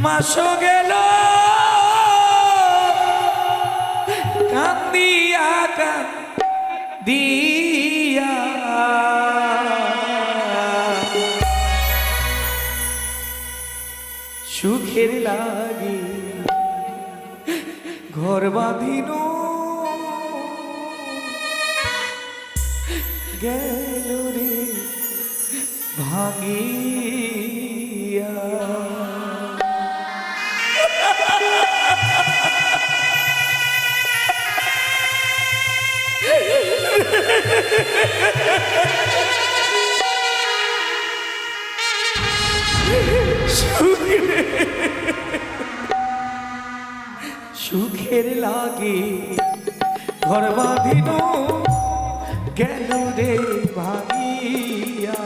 মাস গেল। কান্দিয়া কান্দিয়া। সুখের লাগি ঘর বাঁধিন। গেল রে ভাঙিয়া। সুখের লাগে ঘর বাঁধিন গেল রে ভাঙিয়া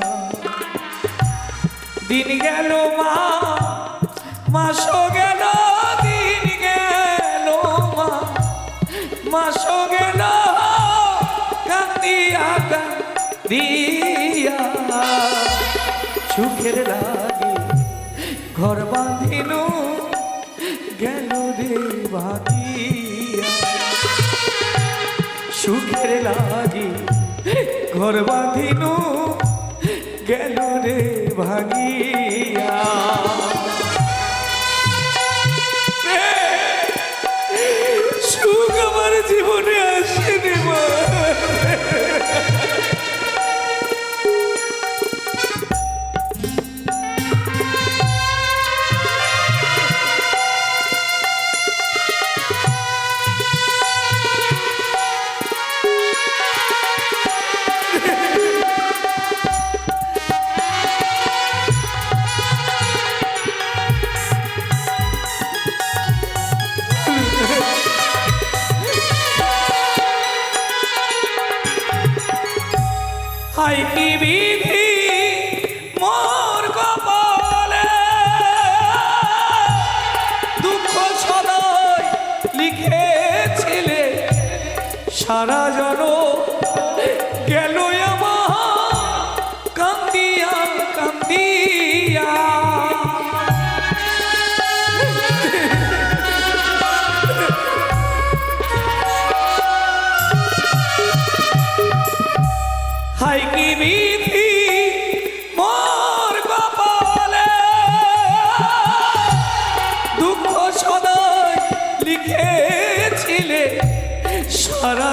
দিন গেল মা মাস গেল সুখের লাগে। ঘর বাঁধিল, গেল রে ভাগিয়া সুখের লাগি, ঘর বাঁধিল, গেল রে ভাগিয়া সুখ আমার জীবনে আসেনি।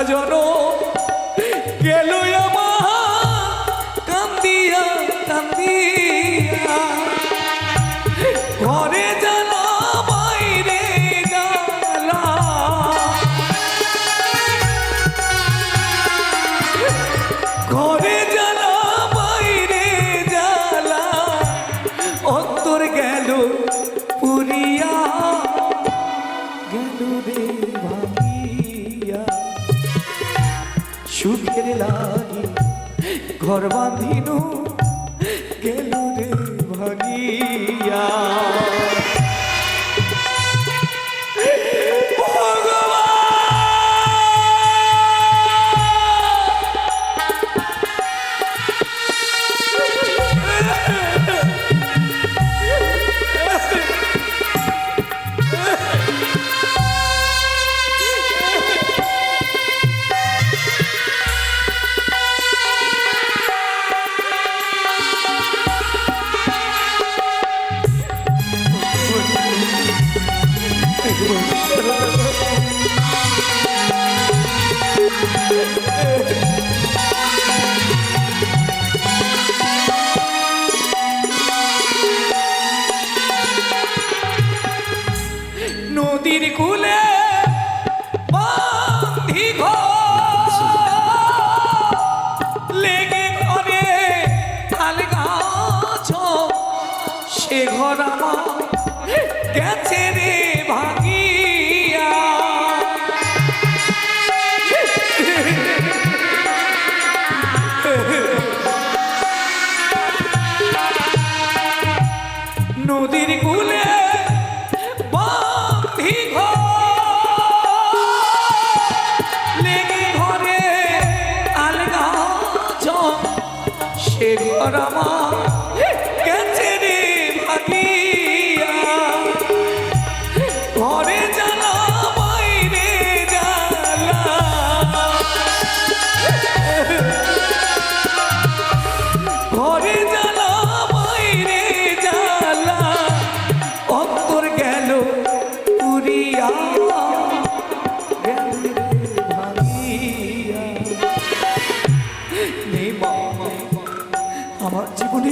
সারা জন গেল কান্দিয়া কান্দিয়া। ঘরে জ্বালা বাইরে জ্বালা ঘরে জ্বালা বাইরে জ্বালা অন্তর গেল ঘর বাঁধিন।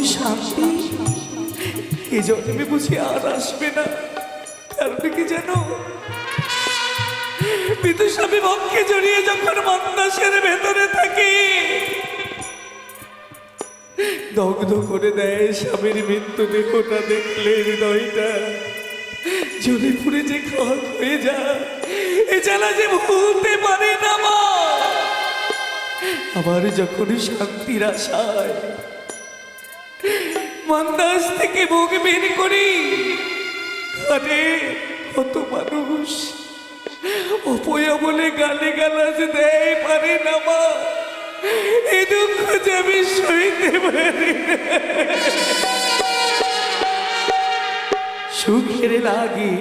আমার শান্তি এ জন্মে বুঝি আর আসবে না। কারণ কি জানো? বিদুষামী ভক্ষে জড়িয়ে যখন মন্দাসের ভেতরে থাকি, দগ্ধ করে দেয় স্বামীর মৃত্যু দেহটা দেখলে হৃদয়টা। জ্বলে পুড়ে যে খাওয়া হয়ে যায়, এ জ্বালা যে ভুলতে পারে না মা। আবার যখন শান্তির আশায় মন্দাস থেকে মুখ বের করি। ঘরে কত মানুষ। অপয়া বলে গালে গালাজ দেয়, পারে না মা। এই দুঃখ যে আমি সইতে পারি সুখের লাগে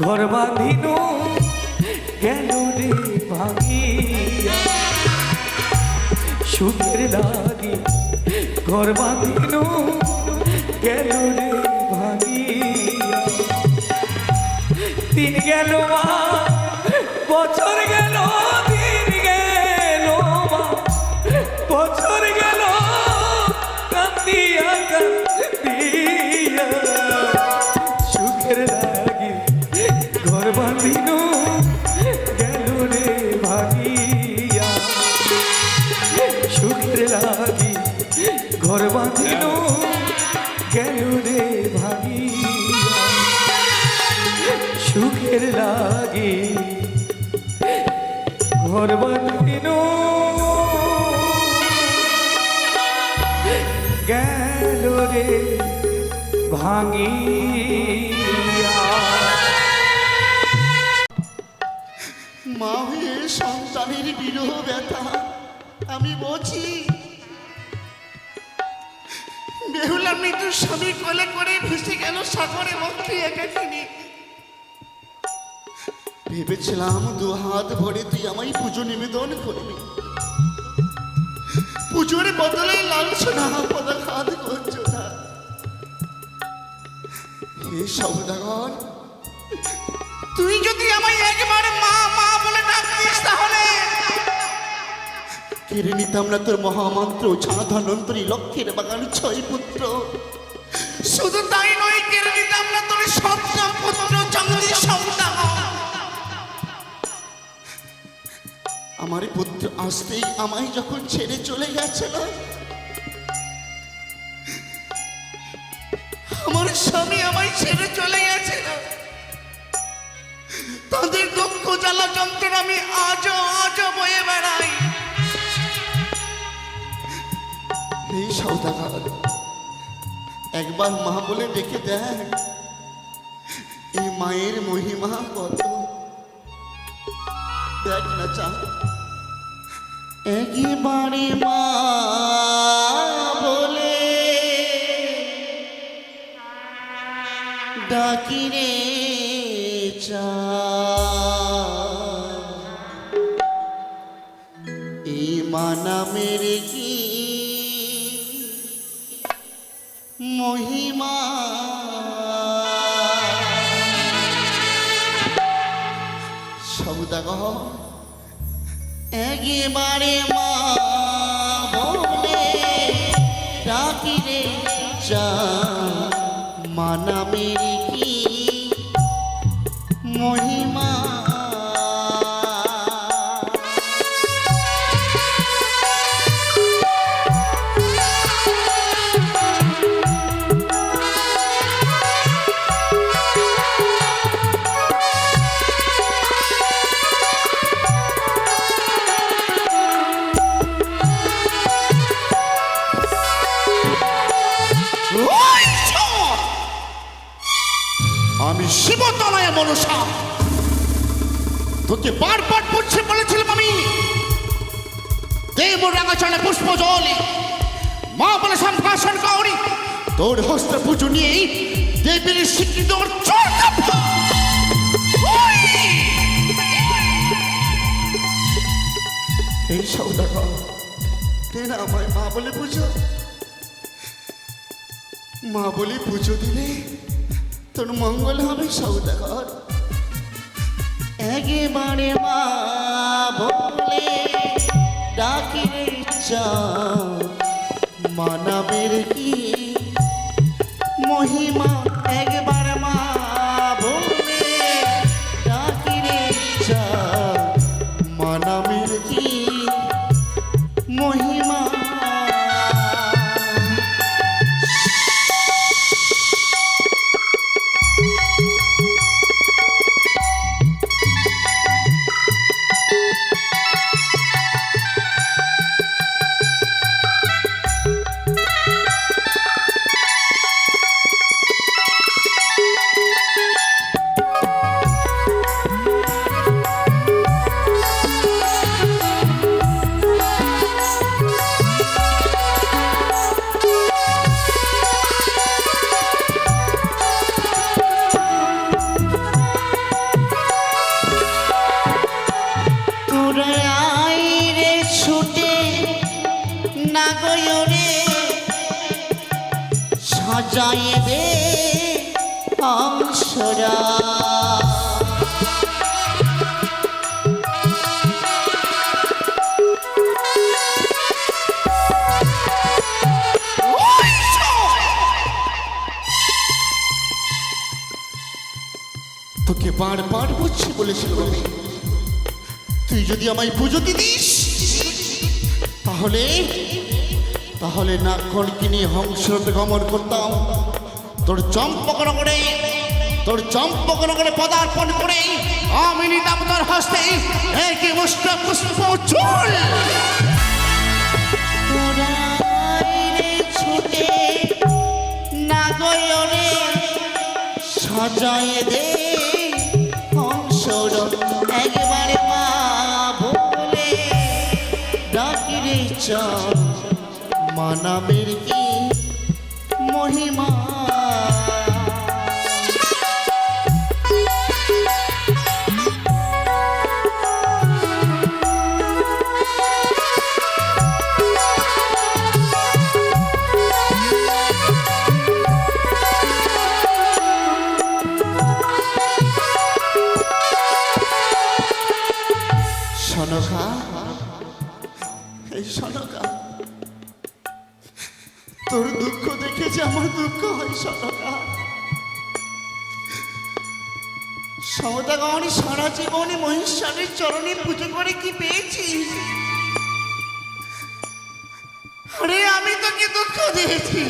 ঘর বাঁধিন কেন রে ভাঙিয়া। সুখের লাগে ঘর দিন গেল মা ঘর বাঁধিন গেল রে ভাঙিয়া। মা হয়ে সন্তানের বিরহ ব্যথা, আমি বলছি বেহুলা মৃত্যুর স্বামী কোলে করে ভেসে গেল সাগরে মধ্যে একাকিনী। ভেবেছিলাম দু হাত ভরে তুই আমায় পুজো নিবেদন করবি। পুজোর বদলে লালসনা পদাঘাত করছ না হে সৌদাগর তুই যদি আমায় একবার মা মা বলে ডাকিস তাহলে? কেড়ে নিতাম না তোর মহামন্ত্র ছাড়া ধনন্তরী লক্ষ্যের বাগান ছয় পুত্র। শুধু তাই নয় কেড়ে নিতাম না তোর সপ্তম আমার পুত্র আসতেই আমায় যখন ছেড়ে চলে গেছিল, আমার স্বামী আমায় ছেড়ে চলে গেছিল। তাদের দুঃখ জ্বালা যন্ত্রণা আমি আজও আজও বয়ে বেড়াই। এই সৌদাগর একবার মা বলে ডেকে দেখ, এই মায়ের মহিমা কত। দেখ না চা একবারে মা বলে ডাকিরে চা। এই মানা মেরে কি মহিমা? সৌদাগর মানা মেরে মনসা। তোকে বারবার পড়ছে বলেছিলাম আমি। দেব রাগাচলে পুষ্প জলে, মা বলে সম্ভাষণ করি। তোর হস্ত পুজো নিয়েই দেবীর স্বীকৃত! এই সৌদাগর তেনা আমায় মা বলে পুজো। মা বলে পুজো দিলে তোর মঙ্গল হবে সৌদাগর। একেবারে মা বলে ডাকিরে চা মানবের কি তোকে বারবার বুঝছি বলেছিল তুই যদি আমায় পুজো দিস তাহলে তাহলে না কলকিনি হংসরূপে গমন করতাম। তোর চম্পকনগরে তোর চম্পকনগরে পদার্পণ করে আমি নিতাম তোর হস্তে। একই মুষ্ট পুষ্প চুল? ছুটে নাগয়রে সাজায় দে অংশর একবারে মা বলে। ডাকিরে চল, মানামের কি মহিমা সনকা এই সনকা তোর দুঃখ দেখে আমার দুঃখ হয় সনকা সমতা গমনি সারা জীবনে মহিষানের চরণে পুজো করে কি পেয়েছি আরে আমি তোকে দুঃখ দিয়েছি।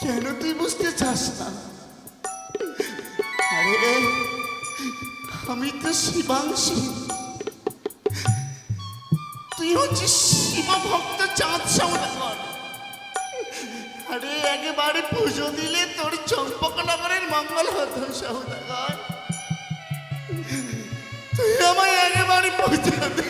কেন তুই বুঝতে চাস না? আরে আমি তো শিবাংশী। তুই হচ্ছিস শিব ভক্ত চাঁদ সৌদাগর আরে, একেবারে পুজো দিলে তোর চম্পকনগরের মঙ্গল হতো সৌদাগর। তুই আমায় একেবারে পুজো দে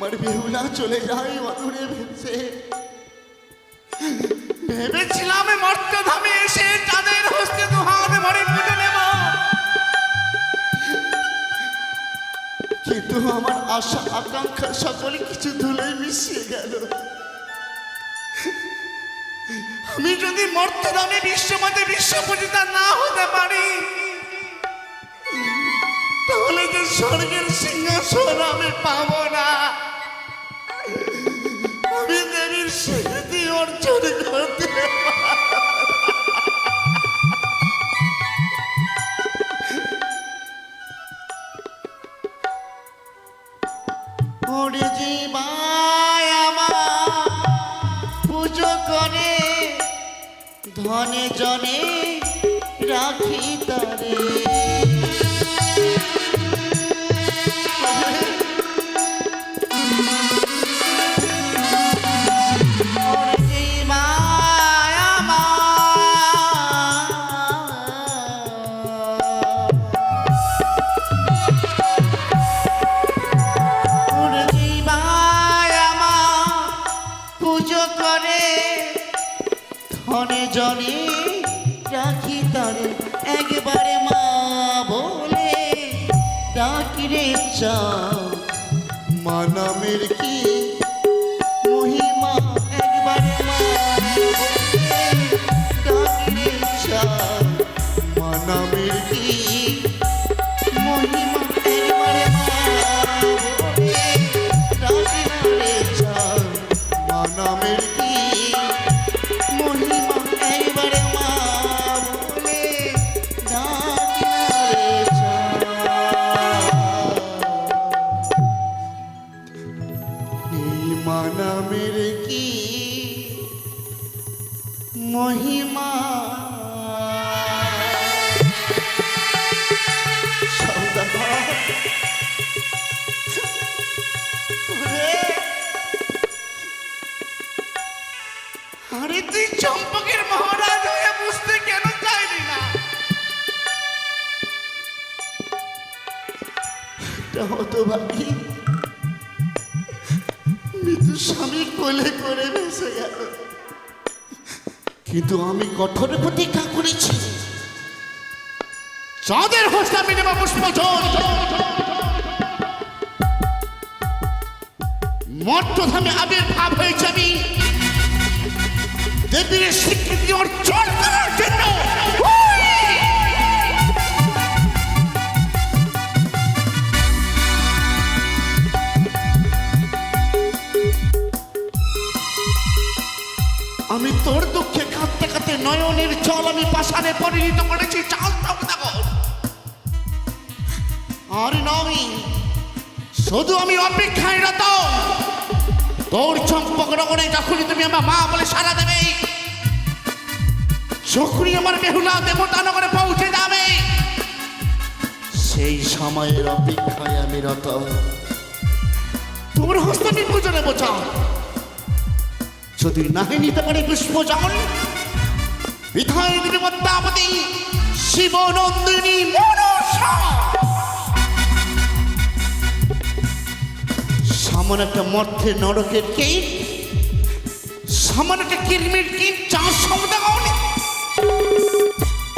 আমার বেহুলা চলে যায় অদূরে ভেসে। ভেবেছিলাম মর্তধামে এসে তাদের হস্তে দুহাত ভরে পুজো নেব। কিন্তু আমার আশা আকাঙ্ক্ষা সকলে কিছু ধুলোয় মিশিয়ে গেল। আমি যদি মর্ত মর্তধামে বিশ্বমতে বিশ্বপূজিতা না হতে পারি তাহলে যে স্বর্গের সিংহাসন আমি পাবো না। অর্জন করতে ধনে জনে রাখি রে কিন্তু আমি কঠোর প্রতিজ্ঞা করেছি। চাঁদের হোসা মিলে বা পুষ্পচল মর্তধামে আবির্ভাব হয়েছে আমি। দেবীর স্বীকৃতি অর্জন করার জন্য। আমি তোর দুঃখে কাঁদতে নয়নের জল আমি পাষাণে পরিণত করেছি। চাল আর নয় শুধু আমি অপেক্ষায় রত। তোর চম্পক নগরে যখনই তুমি আমার মা বলে সারা দেবে, যখনই আমার বেহুলা দেবতা নগরে পৌঁছে যাবে, সেই সময়ের অপেক্ষায় আমি রত। তোর হস্তে আমি পুজো নেব যদি নাহি নিতে পারে পুষ্পজল বিধায় দেবী পদ্মাবতী শিবনন্দিনী মনসা। সামান্য একটা মর্থের নরকের কীট সামান্য একটা কিরমির কীট চার সমদা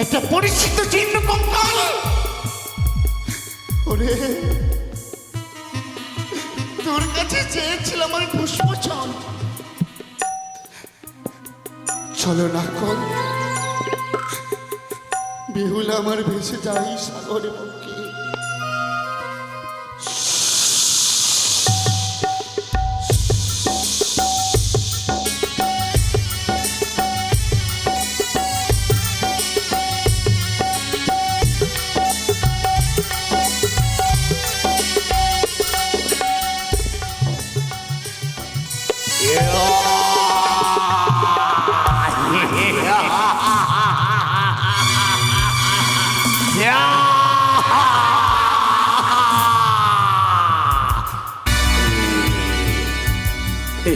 একটা পরিচিত চিহ্ন কঙ্কাল। ওরে, তোর কাছে চেয়েছিলাম আমি পুষ্পচল। চলো না কর বিহুল আমার ভেসে যাই সাগরে পক্ষে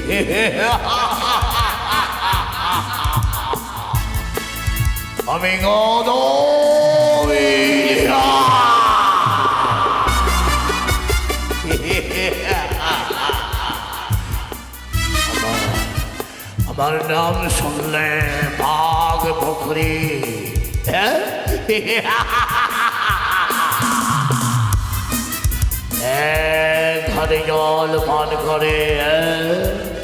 আমি গদবিরা আমার নাম শুনলে বাঘ বকরি হ্যাঁ? ঘরে জল পান করে হ্যাঁ?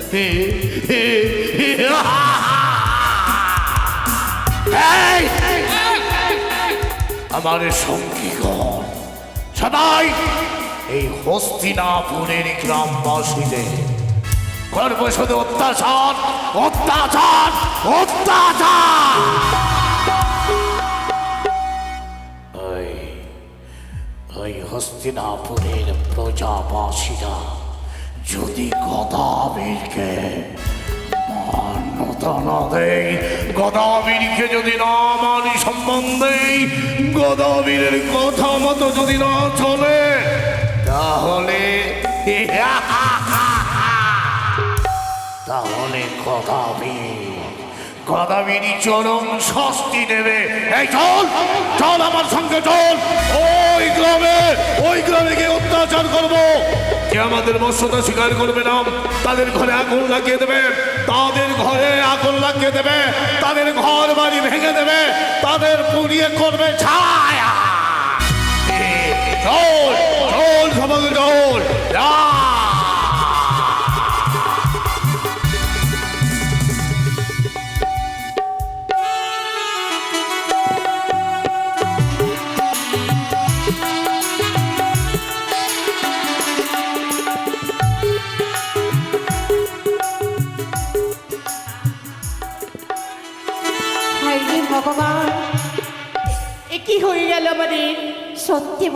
আমার সঙ্গীগণ সবাই এই হস্তিনাপুরের গ্রামবাসীদের করব শুধু অত্যাচার অত্যাচার। অত্যাচার হস্তিনাপুরের প্রজাবাসীরা যদি গদাবীরকে মান্যতা না দেয় গদাবীরকে যদি না মানি সম্বন্ধে, গদাবীরের কথা মতো যদি না চলে, তাহলে তাহলে গদাবীর গদাবিনী চরম শাস্তি দেবে। এই চল চল আমার সঙ্গে, চল। ওই গ্রামে ওই গ্রামে গিয়ে অত্যাচার করব। যে আমাদের মৎস্যতা স্বীকার করবে না? তাদের ঘরে আগুন লাগিয়ে দেবে। তাদের ঘরে আগুন লাগিয়ে দেবে। তাদের ঘর বাড়ি ভেঙে দেবে। তাদের পুড়িয়ে করবে ছায়া। চল চল, সবাই, চল।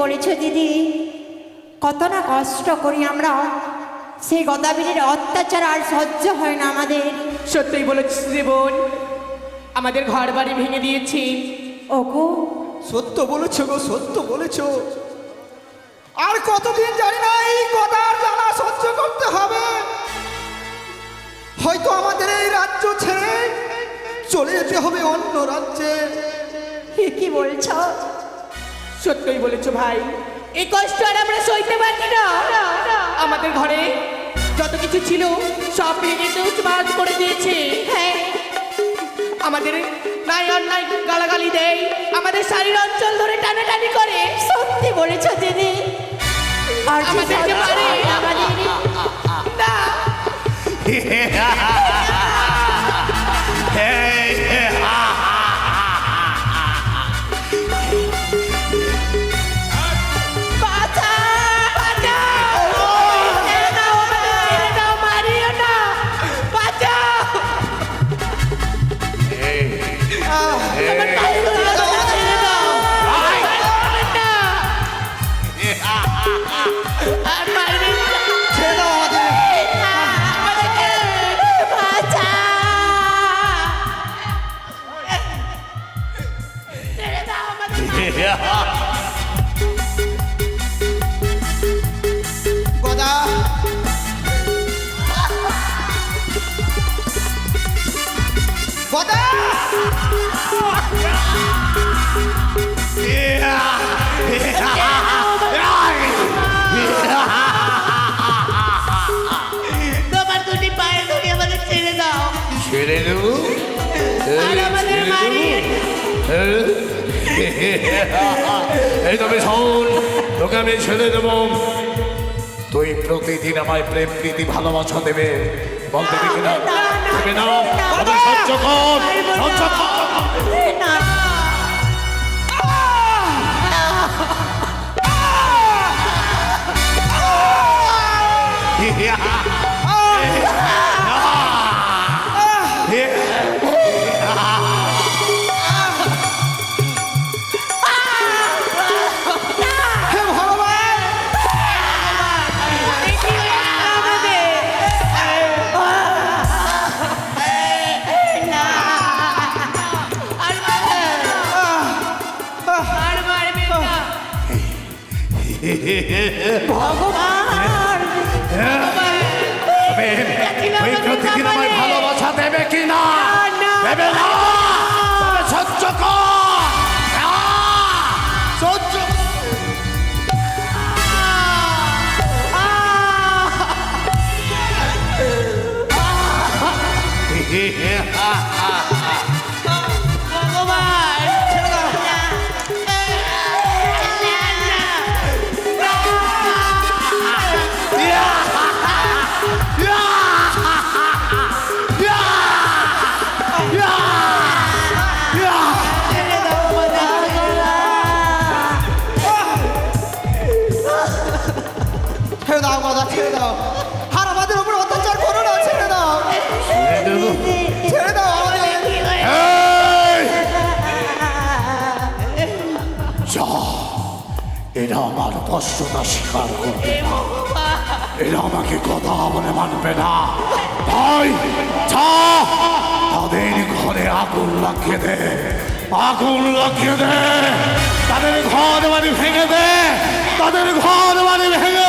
বলেছ দিদি কত না কষ্ট করি আমরা। সেই গদাবীরের অত্যাচার আর সহ্য হয় না আমাদের। সত্যই বলেছিস রে বোন আমাদের ঘর বাড়ি ভেঙে দিয়েছি। ওগো। সত্য বলেছ গো সত্য বলেছ। আর কতদিন জানি না এই গদার জ্বালা সহ্য করতে হবে। হয়তো আমাদের এই রাজ্য ছেড়ে চলে যেতে হবে অন্য রাজ্যে। কি বলছ? সত্যই বলেছ ভাই। এই কষ্ট আর আমরা সইতে পারি না। আমাদের ঘরে যত কিছু ছিল সব ভেঙে তো বাদ করে দিয়েছে। হ্যাঁ। আমাদের নাই অন্যায় গালাগালি দেয় আমাদের শাড়ির অঞ্চল ধরে টানাটানি করে। সত্যি বলেছ দিদি। আর আমাদেরকে মারে। আমাদের না। আর এই তবে শোন তোকে আমি ছেড়ে দেবো। তুই প্রতিদিন আমায় প্রেম প্রীতি ভালোবাসা দেবে। বলতে দেখি না দেবে না তবে সহ্য কর। সহ্য কর। না ভগবান। আমায় ভালোবাসা দেবে কি না? না। দেবে না এরা আমার কষ্টটা স্বীকার করবে এরা আমাকে কথা বলে মানবে না ভাই তাদের ঘরে আগুন লাগিয়ে দে আগুন লাগিয়ে দে তাদের ঘর বাড়ি ভেঙে দে তাদের ঘর বাড়ি ভেঙে